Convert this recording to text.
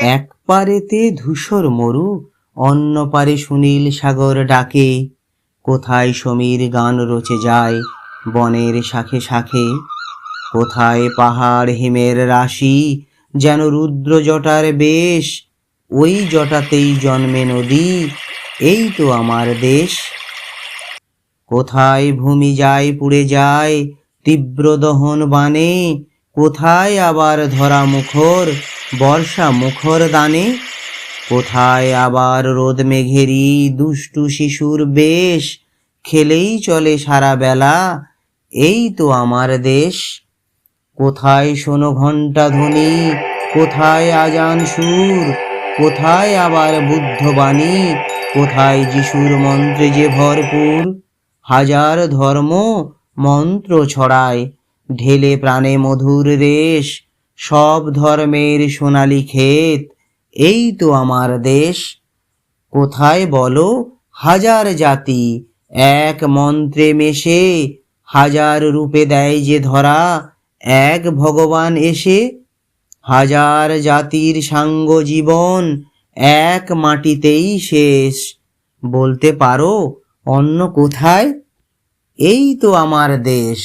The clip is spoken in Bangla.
এক পারেতে ধূসর মরু, অন্য পারে সুনীল সাগর ডাকে। কোথায় সমীর গান রচে যায় বনের শাখে শাখে? কোথায় পাহাড় হিমের রাশি যেন রুদ্র জটার বেশ? ওই জটাতেই জন্মে নদী, এই তো আমার দেশ। কোথায় ভূমি যায় পুড়ে যায় তীব্র দহন বানে কোথায় আবার ধরা মুখর? বর্ষা মুখর দানে, কোথায় আবার রোদ মেঘেরি দুষ্টু শিশুর বেশ? খেলেই চলে সারা বেলা, এই তো আমার দেশ। কোথায় শোনো ঘণ্টা ধ্বনি, কোথায় আজান সুর, কোথায় আবার বুদ্ধবাণী কোথায় যিশুর মন্ত্রে যে ভরপুর। হাজার ধর্ম মন্ত্র ছড়ায়, ঢেলে প্রাণে মধুর রেশ সব ধর্মের সোনালি ক্ষেত, এই তো আমার দেশ। কোথায় বলো, হাজার জাতি, এক মন্ত্রে মেশে, হাজার রূপে দেয় যে ধরা, এক ভগবান এসে। হাজার জাতির সাঙ্গ জীবন, এক মাটিতেই শেষ। বলতে পারো, অন্য কোথায়? এই তো আমার দেশ।